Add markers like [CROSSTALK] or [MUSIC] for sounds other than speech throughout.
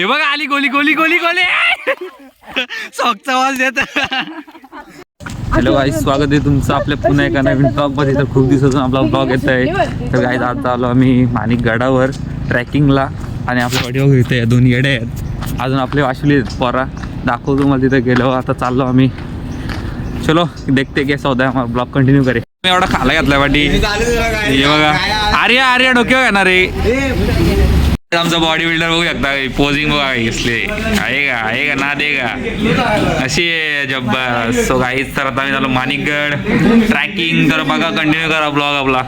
हे बघा आली गोली गोली गोली गोली. सॉकचा आवाज येत हॅलो गाईज स्वागत आहे तुमचं आपल्या पुन्हा एका नवीन ब्लॉगमध्ये. तर खूप दिवसातून आपला ब्लॉग येत आहे. तर गाईज आता आलो आम्ही माणिक गडावर ट्रॅकिंगला आणि आपल्या ऑडिओ इथे आहे दोन येडे आहेत. अजून आपले वाशुली आहेत पोरा. दाखवतो मला तिथे गेलो आता चाललो आम्ही. चलो देखते कैसा होता है हमारा ब्लॉग कंटिन्यू करे मी एवढा खाला घातला वाटी. हे बघा. आर्या आर्या डोक्यावर येणार. रे आमचा बॉडी बिल्डर बघू शकता पोझिंग बघा कसले. आहे का आहे का ना दे का? अशी जब्बर सो काहीच तर आता मी झालो माणिकगड. ट्रॅकिंग तर बघा कंटिन्यू करा ब्लॉग आपला.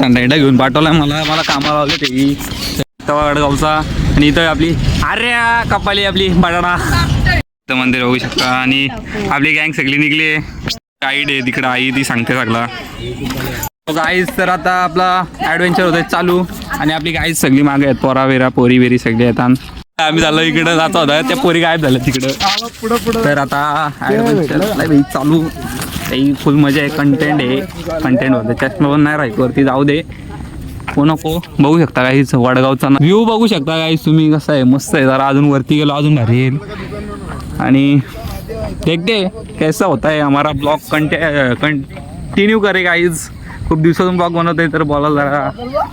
थंडा घेऊन पाठवलाय मला. मला कामाला लावले ते. गावचा. आणि इथं आपली आर्या कपाली आपली बटाडा इथं मंदिर बघू शकता. आणि आपली गँग सगळी निघली गाईड आहे तिकडं आई ती सांगते सगळा. गाईज तर आता आपला ऍडव्हेंचर होतोय चालू. आणि आपली गाईज सगळी मागे आहेत. पोरा वेरा पोरी वेरी सगळी आहेत. आणि आम्ही झालो इकडे जातो होता त्या पोरी गायब झाल्या तिकडं. तर आता ऍडव्हेंचर चालू. काही फुल मजा आहे. कंटेंट आहे. कंटेंट होतं. चष्मा पण नाही राहायचं वरती जाऊ दे. को नको. बघू शकता काहीच वडगावचा व्ह्यू बघू शकता काहीच तुम्ही कसं आहे. मस्त आहे. जरा अजून वरती गेलो अजून भारी येईल. आणि देखते. कैसा होता है हमारा ब्लॉग कंटे कंटिन्यू करे गाईज खूप दिवसातून ब्लॉग बनवतोय तर बोलायला जरा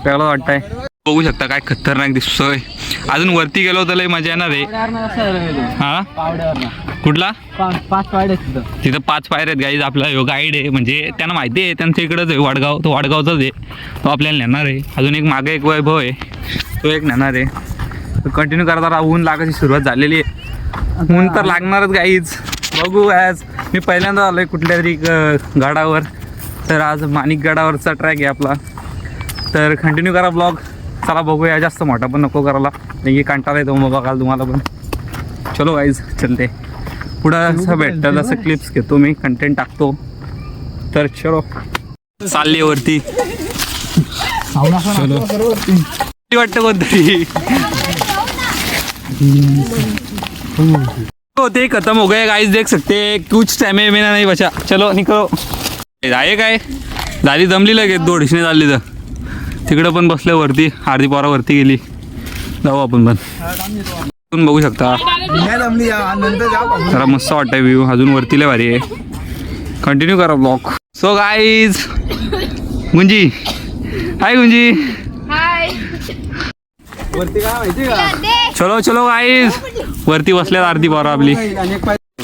वेगळं वाटतंय. बघू शकता काय खतरनाक दिसतोय. अजून वरती गेलो तर लय मजा येणार आहे. हा? कुठला? पाच पायऱ्या तिथं पाच पायऱ्या आहेत गाईज आपला ह्यो गाईड आहे. म्हणजे त्यांना माहिती आहे त्यांच्या इकडंच आहे. वाडगाव तो वाडगावचाच आहे. तो आपल्याला नेणार आहे. अजून एक मागे एक वैभव आहे. तो एक नेणार आहे. कंटिन्यू करता ऊन लागायची सुरुवात झालेली आहे. ऊन तर लागणारच गाईज बघू आज. मी पहिल्यांदा आलोय कुठल्या तरी गडावर. तर आज माणिक गडावरचा ट्रॅक आहे आपला. तर कंटिन्यू करा ब्लॉग चला बघूया जास्त मोठा पण नको करायला. नाही कंटाळा येतो मग बघाल तुम्हाला पण. चलो गाईज चलते. पुढं असं भेटतं तसं क्लिप्स घेतो मी कंटेंट टाकतो. तर चलो. चालली वरती वाटतं कोणतरी? होते खत्म हो गए गाइस देख सकते कुछ टाइम में नहीं बचा. चलो निकलो. आहे काय? झाली जमली लगेच दोडशे झाली तर. तिकडं पण बसलं वरती अर्धी पोरा वरती गेली. जाऊ आपण पण. तुम्ही बघू शकता. जरा मस्त वाटतंय व्ह्यू अजून वरतीला भारी आहे. कंटिन्यू करा blog so guys Gunji. Hi Gunji. चलो चलो गाईज वरती बसल्यात अर्धी पोरं आपली.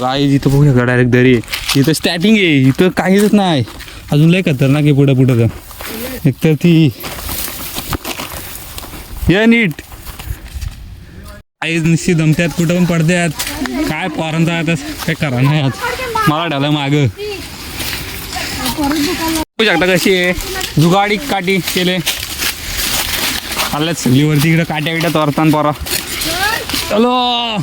गाईज इथं बघू शकता डायरेक्ट दरी आहे. इथं स्टार्टिंग आहे. इथं काहीच नाही. अजून लय खतरनाक आहे पुढं पुढं तर एकतर ती या नीट. आई नुसती दमत्यात कुठं पण पडत्यात. काय पोरांचा आता काय करा नाही आज मला ढालं माग. बघू शकता कशी आहे. जुगाडी काठी केले. आल्याच सगळीवरती वरती काट्या बिट्या तोरतान पोरा. चलो.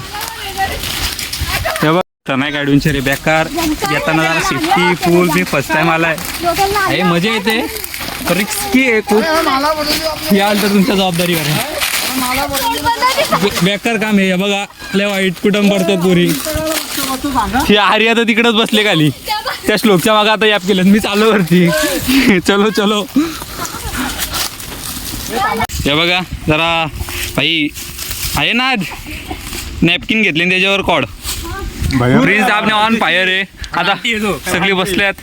हे गाडूनचे तर नाही बेकार. येताना जरा सिटी फुल मी फर्स्ट टाइम आलाय. हे मजा येते. रिस्की आहे खूप. याल तर तुमच्या जबाबदारीवर आहे. बेकार काम आहे. हे बघा लय वाईट कुटुंब पडतात पुरी. ही आर्या तर तिकडच बसले खाली. त्या श्लोकच्या मागे आता याप केलं मी चालू वरती. चलो चलो. हे बघा जरा भाई आहे ना नॅपकिन घेतले आणि त्याच्यावर कॉड. प्रिन्स आपने ऑन फायर आहे आता सगळी बसल्यात.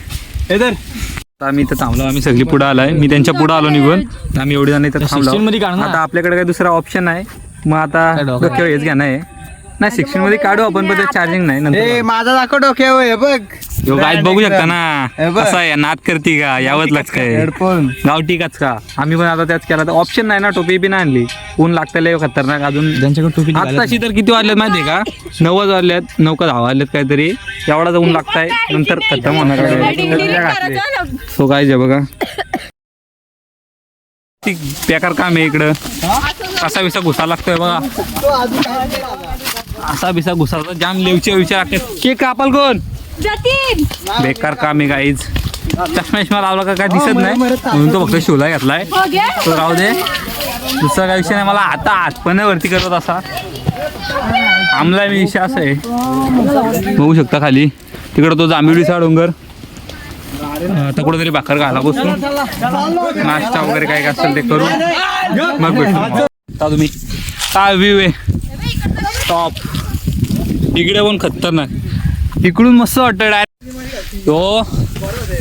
आता आम्ही इथं थांबलो. आम्ही सगळी पुढे आलाय. मी त्यांच्या पुढे आलो निघून. तर आम्ही एवढी जण इथं थांबलो. आता आपल्याकडे काही दुसरा ऑप्शन आहे मग आता डोक्यावर? हेच आहे. नाही शिक्षणमध्ये काढू आपण पण चार्जिंग नाही. माझा दाखव डोक्यावर हे बघ. यो गायत बघू शकता ना. कसं आहे नाद करती का? यावत लागतंय. हेडफोन गावठी काच का? आम्ही पण आता त्याच केला. तर ऑप्शन नाही ना टोपी बी नाही आणली. ऊन लागतं लय खतरनाक. अजून ज्यांच्याकडे टोपी आत्ताशी तर किती वाजल्यात माहितीये का? नव्वद वाजल्यात नऊ का दहा वाजल्यात काहीतरी. एवढा ऊन लागताय. नंतर खतम होणार सो काय जे बघा. बेकार काम आहे इकडं. असा बिसा घुसा लागतोय बघा. असा बिसा घुसा जाम लेवचे विचार लागतात केक कापाल कोण? जतीन! बेकार काम आहे काहीच चष्मा चष्मा लावला का काय दिसत नाही? म्हणून तो फक्त शिवला घेतलाय. हो गे. तो राहू दे. दुसरा काय विषय नाही मला आता हातपण वरती करत असा. आमला मी विषय असा आहे. बघू शकता खाली. तिकडं तो जांभिवडीचा डोंगर. आता कुठेतरी भाकर घाला बसून नाश्ता वगैरे काय काय असेल ते करू. मग भेटू. आता तुम्ही. काय व्ह्यू आहे? टॉप इकडे पण खतरनाक. इकडून मस्त वाटतं डायरेक्ट हो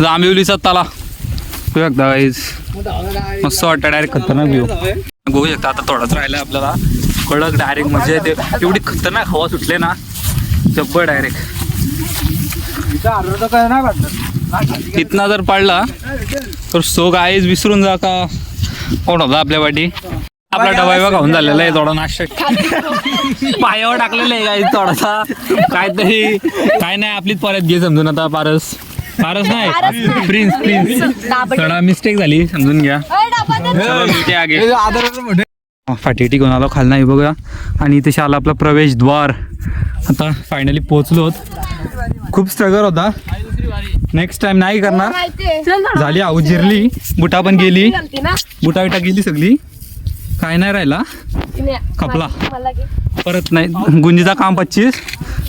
जांबिवलीचा तला. बघू शकता guys. मस्त वाटतं डायरेक्ट खतरनाक व्ह्यू बघू शकता आता थोडाच राहिला आपल्याला. कडक डायरेक्ट म्हणजे ते एवढी खतरनाक हवा सुटले ना जब्बर डायरेक्ट इतना जर पडला तर सो गाईज विसरून जा का? कोण होता आपल्या वाटी आपला डबा बिबा खाऊन झालेला आहे थोडा नाश्ता पायावर टाकलेला आहे गाईज थोडासा. काहीतरी. काय नाही आपलीच परत घे समजून आता पारस. पारस नाही. प्रिन्स प्रिन्स थोडा मिस्टेक झाली समजून घ्या. फाटी घेऊन आलो खाल नाही बघा. आणि इथे आला आपला प्रवेशद्वार. आता फायनली पोहोचलो खूप स्ट्रगल होता. नेक्स्ट टाइम नाही करणार. झाली आऊ जिरली. बुटा पण गेली. बुटा बिटा गेली सगळी. काय नाही राहिला. खपला. परत नाही. गुंजीचा काम पच्चीस.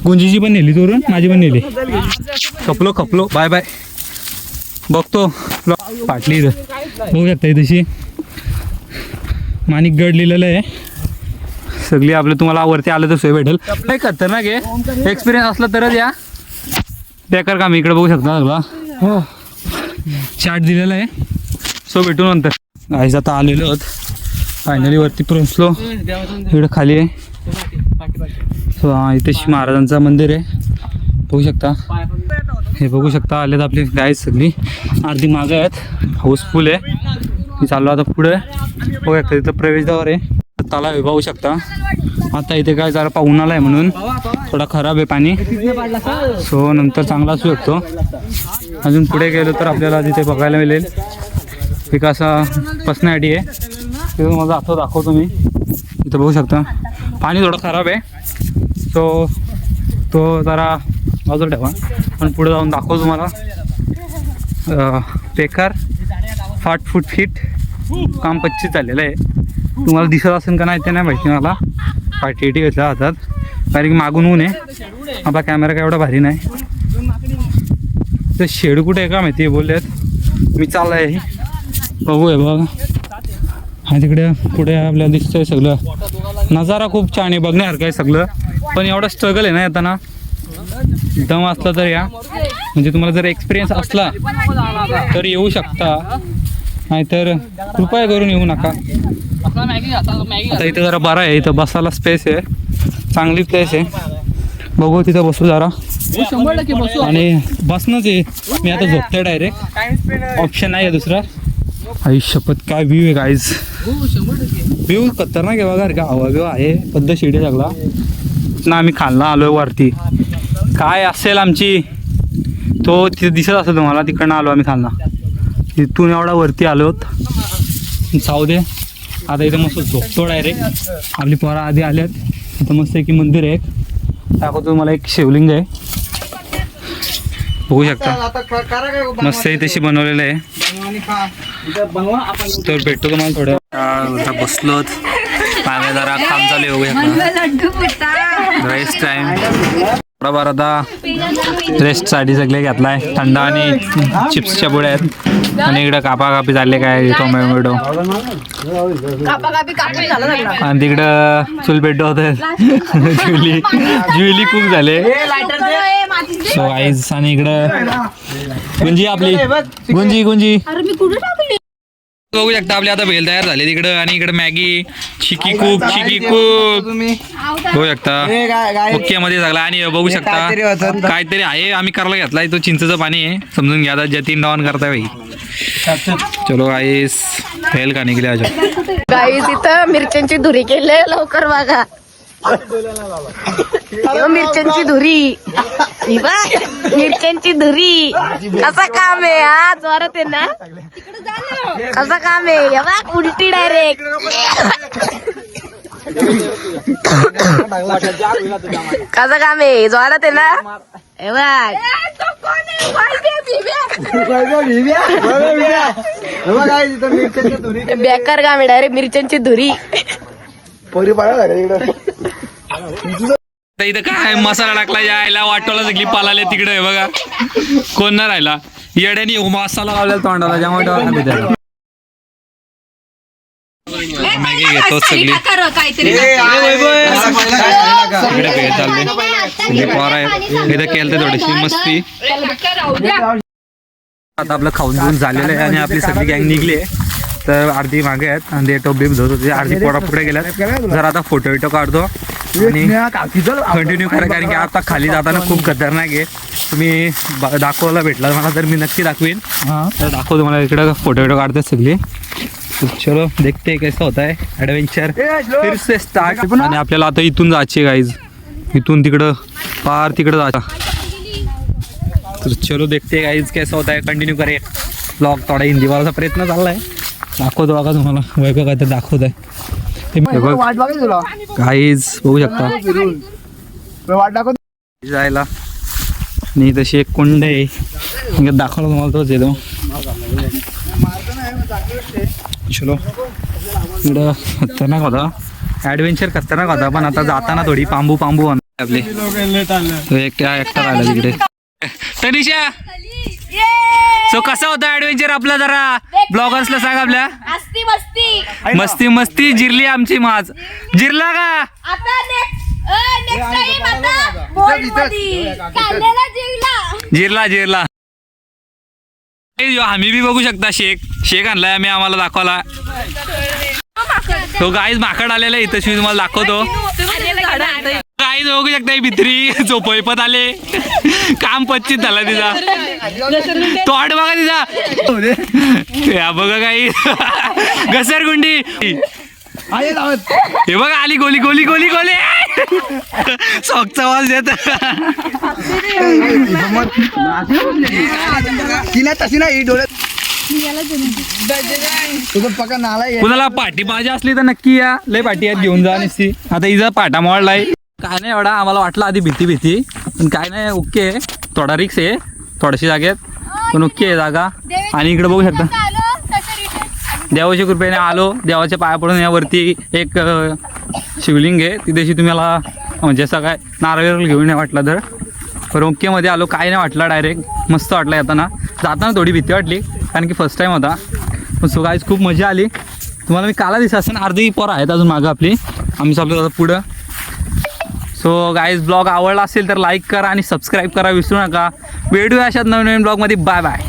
गुंजीची पण नेली चोरून माझी पण नेली. खपलो खपलो. Bye bye. बघतो. फाटली इथं. बघू शकता तशी. माणिक गड लिहिलेलं आहे. सगळी आपलं तुम्हाला वरती आलं तर सोय भेटेल. नाही खतरनाक आहे. एक्सपिरियन्स असला तरच या. बेकार काम इकडे बघू शकता सगळा. हो. चार्ट दिलेला आहे. सो भेटू नंतर. गाईज आता आलेलो आहोत. फायनली वरती पोहोचलो. इकडं खाली आहे. सो हा इथे शिव महाराजांचं मंदिर आहे. बघू शकता. हे बघू शकता आलेत आपली गाईज सगळी. अर्धी मागं आहेत. हाऊसफुल आहे. चाललो आता पुढे. बघू शकता इथं प्रवेशद्वार आहे. तलाव आहे पाहू शकता. आता इथे काय जरा पाहुणाला आहे म्हणून. थोडा खराब आहे पाणी. सो नंतर चांगला असू शकतो. अजून पुढे गेलो तर आपल्याला तिथे बघायला मिळेल. एक असा पर्सनॅलिटी आहे. तिथून माझा दाखव दाखवतो मी. इथं बघू शकता. पाणी थोडं खराब आहे. सो तो जरा बाजूला ठेवा. पण पुढे जाऊन दाखवतो तुम्हाला. अं, बेकार. फूट फीट काम पच्चीस झालेलं आहे. तुम्हाला दिसत असेल का नाही ते नाही माहिती मला. पाठी घेतल्या हातात. कारण की मागून ऊन आहे. आपला कॅमेरा काय एवढा भारी नाही. तर शेड कुठे आहे का माहिती बोलल्यात मी चालला आहे बघू. आणि तिकडे पुढे आपल्याला दिसतंय सगळं. नजारा खूप छान आहे बघण्यासारखं आहे सगळं. पण एवढा स्ट्रगल आहे ना येताना. दम असला तर या. म्हणजे तुम्हाला जर एक्सपिरियन्स असला तर येऊ शकता. नाहीतर कृपया करून येऊ नका. आता इथं जरा बरं आहे इथं बसायला स्पेस आहे. चांगली प्लेस आहे. बघू तिथं बसू जरा. आणि बसणंच आहे. मी आता झोपतोय डायरेक्ट ऑप्शन नाही आहे दुसरा. आई शपथ काय? व्ह्यू आहे गाईज व्ह्यू खतरनाक आहे बघा हवा बिवा आहे. पद्ध शिडी सगळा ना आम्ही खालना आलोय वरती. काय असेल आमची? तो तिथे दिसत असेल तुम्हाला तिकडनं आलो आम्ही खालना. तिथून एवढा वरती आलोत जाऊ दे. आता इथं मस्त झोपतो डायरेक्ट आपली पोरं आधी आल्यात. इथं मस्त एक मंदिर आहे. दाखवतो तुम्हाला एक शिवलिंग आहे. बघू शकता. मस्त आहे तशी बनवलेलं आहे. तर भेटतो तुम्हाला थोड्या आता बसलोत. मागे जरा काम चालू आहे बघू शकता रेस्ट टाइम थोडा आता रेस्टसाठी सगळे घेतलाय. थंड आणि चिप्सच्या पुढे आहेत. आणि इकडं कापा कापी चालले काय टोमॅटो. आणि तिकडं चुल पेटो होत. ज्युली ज्युली खूप झाले. सो आईज आणि इकडं गुंजी आपली. गुंजी गुंजी. बघू शकता आपली आता भेल तयार झाली तिकडं आणि इकडं मॅगी चिकी कूक चिकी कूक बघू शकता. मुख्यमध्ये सगळा आणि हे बघू शकता. होतं. काहीतरी आहे आम्ही करायला घेतलाय तो चिंचचं पाणी आहे. समजून घ्या आता जतीन डाऊन करताय भाई चलो आईस फेल का निघले आज गाई तिथं मिरच्यांची धुरी केली लवकर बघा. मिरच्यांची धुरी. मिरच्यांची धुरी. कसं काम आहे हा? जोरात आहे ना. कसं काम आहे? बघ उलटी डायरेक्ट कसं काम आहे? जोरात आहे ना. हे बघ. बेकार काम आहे डायरेक्ट मिरच्यांची धुरी. इथं काय मसाला टाकला यायला वाटवला सगळी पालाले तिकडे आहे बघा कोण नाही राहिला येड्यानी मसाला लावलेला तोंडाला त्यामुळे मॅगी घेतो सगळी इकडे चालले म्हणजे पोर आहे इथं केलं तर थोडीशी मस्ती आता आपलं खाऊन घेऊन झालेलं आहे आणि आपली सगळी गँग निघली आहे तर अर्धी मागे आहेत आणि ते टोप धुत होते. अर्धी पोरा पुढे गेल्यात. जर आता फोटो विटो काढतो. आणि कंटिन्यू करा कारण की आता खाली जाताना खूप खतरनाक आहे. तुम्ही दाखवायला भेटला मला तर मी नक्की दाखवीन. तर दाखवतो तुम्हाला इकडे फोटो विटो काढतात सगळे. चलो देखते हैं कैसा होता है ॲडव्हेंचर फिर से स्टार्ट आणि आपल्याला आता इथून जायचे गाईज इथून तिकडं पार तिकडं जायचं. तर चलो देखते गाईज कैसा होता है कंटिन्यू करे ब्लॉग थोडा हिंदी बोलायचा प्रयत्न चाललाय. दाखवतो बघा तुम्हाला. वैभव काय तर दाखवत आहे वाट बघा तुला? गाईज बघू शकता. वाट जायला. आणि तशी एक कुंड आहे. दाखवला तुम्हाला तोच येतो. चलो. इकडं खतरनाक होता. ॲडव्हेंचर खतरनाक होता पण आता जाताना थोडी पांबू पांबू आपले. एकटा एकटा राहिला तिकडे. तनिषा! सो कसा होता ऍडव्हेंचर आपला जरा? ब्लॉगर्सला सांग आपल्या. मस्ती मस्ती. मस्ती मस्ती जिरली आमची माज. जिरला का? आता नेक्स्ट नेक्स्ट टाइम आता बोलमध्ये कांद्याला जिंकला जिरला जिरला. आम्ही बी बघू शकता शेक. शेक आणलाय आम्ही आम्हाला दाखवला तो गाईज माकड आलेला आहे इथं मी तुम्हाला दाखवतो. गाईज बघू शकता भित्री. [LAUGHS] झोपयपत आले. काम पच्चीस झाला तिचा. तोड बघा तिचा. या बघा काही. घसरगुंडी. हे बघा आली गोली गोली गोली गोली. सॉकचा आवाज येत. ती नाही तशी डोळ्यात. पका नाला आहे. कुणाला पाठी पाहिजे असली तर नक्की या. लय पाठी आहेत घेऊन जा निसती आता हिचा पाठा मोडलाय काय नाही एवढा आम्हाला वाटलं आधी भीती भीती पण काय नाही ओके आहे. थोडा रिक्स आहे. थोड्याशी जागेत पण ओके आहे जागा. आणि इकडे बघू शकता. देवाच्या कृपेने आलो. देवाच्या पाया पडून यावरती एक शिवलिंग आहे. तिथेशी तुम्हाला म्हणजे असं काय नारळ घेऊन नाही वाटला तर. पण ओकेमध्ये आलो. काय नाही वाटलं डायरेक्ट मस्त वाटलं येताना. जाताना थोडी भीती वाटली. कारण की फर्स्ट टाईम होता. पण सो गाईज खूप मजा आली. तुम्हाला मी काला दिसा असेल अर्धी पोरं आहेत अजून मागं आपली. आम्ही चाललो आता पुढं सो गाईज ब्लॉग आवडला असेल तर लाईक करा आणि सबस्क्राईब करा. विसरू नका. भेटूया अशात नवीन नवीन ब्लॉगमध्ये बाय बाय